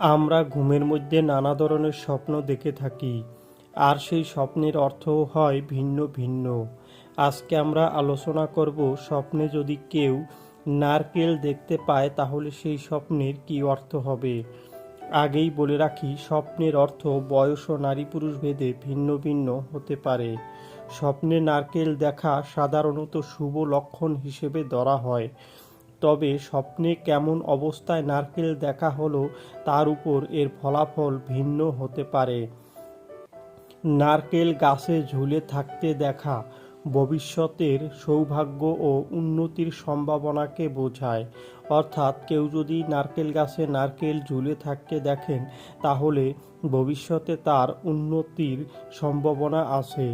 আমরা ঘুমের মধ্যে নানা ধরনের স্বপ্ন দেখে থাকি, আর সেই স্বপ্নের অর্থও হয় ভিন্ন ভিন্ন। আজকে আমরা আলোচনা করব স্বপ্নে যদি কেউ নারকেল দেখতে পায়, তাহলে সেই স্বপ্নের কী অর্থ হবে? আগেই বলে রাখি, স্বপ্নের অর্থ বয়স ও নারী পুরুষ ভেদে ভিন্ন ভিন্ন হতে পারে। স্বপ্নে নারকেল দেখা সাধারণত শুভ লক্ষণ হিসেবে ধরা হয়। তবে স্বপ্নে কেমন অবস্থায় নারকেল দেখা হলো তার উপর এর ফলাফল ভিন্ন হতে পারে। নারকেল গাছে ঝুলে থাকতে দেখা, ভবিষ্যতের সৌভাগ্য ও উন্নতির সম্ভাবনাকে বোঝায়। অর্থাৎ কেউ যদি নারকেল গাছে নারকেল ঝুলে থাকতে দেখেন, তাহলে ভবিষ্যতে তার উন্নতির সম্ভাবনা আছে।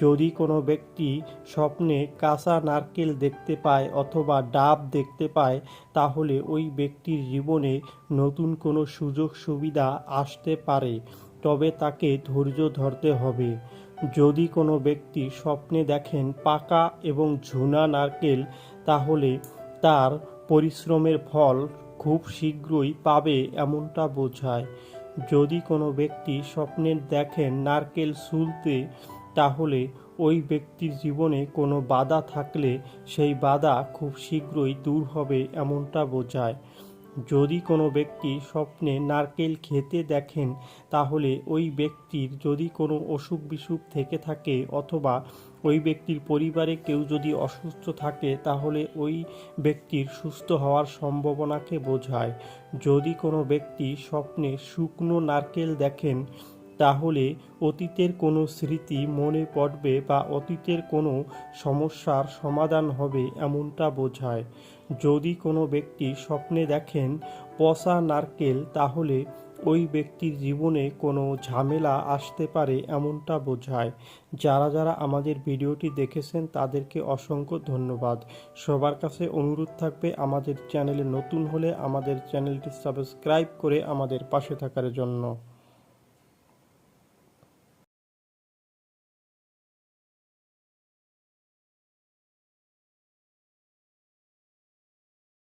যদি কোনো ব্যক্তি স্বপ্নে কাঁচা নারকেল দেখতে পায় অথবা ডাব দেখতে পায়, তাহলে ওই ব্যক্তির জীবনে নতুন কোনো সুযোগ সুবিধা আসতে পারে, তবে তাকে ধৈর্য ধরতে হবে। যদি কোনো ব্যক্তি স্বপ্নে দেখেন পাকা এবং ঝুনা নারকেল, তাহলে তার পরিশ্রমের ফল খুব শীঘ্রই পাবে এমনটা বোঝায়। যদি কোনো ব্যক্তি স্বপ্নে দেখেন নারকেল সুলতে তাহলে ওই ব্যক্তির জীবনে কোনো বাধা থাকলে সেই বাধা খুব শীঘ্রই দূর হবে এমনটা বোঝায়। যদি কোনো ব্যক্তি স্বপ্নে নারকেল খেতে দেখেন, তাহলে ওই ব্যক্তির যদি কোনো অসুখ বিসুখ থেকে থাকে অথবা ওই ব্যক্তির পরিবারে কেউ যদি অসুস্থ থাকে, তাহলে ওই ব্যক্তির সুস্থ হওয়ার সম্ভাবনাকে বোঝায়। যদি কোনো ব্যক্তি স্বপ্নে শুকনো নারকেল দেখেন তাহলে অতীতের কোনো স্মৃতি মনে পড়বে বা অতীতের কোনো সমস্যার সমাধান হবে এমনটা বোঝায়। যদি কোনো ব্যক্তি স্বপ্নে দেখেন পচা নারকেল, তাহলে ওই ব্যক্তির জীবনে কোনো ঝামেলা আসতে পারে এমনটা বোঝায়। যারা যারা আমাদের ভিডিওটি দেখেছেন, তাদেরকে অসংখ্য ধন্যবাদ। সবার কাছে অনুরোধ থাকবে, আমাদের চ্যানেলে নতুন হলে আমাদের চ্যানেলটি সাবস্ক্রাইব করে আমাদের পাশে থাকার জন্য।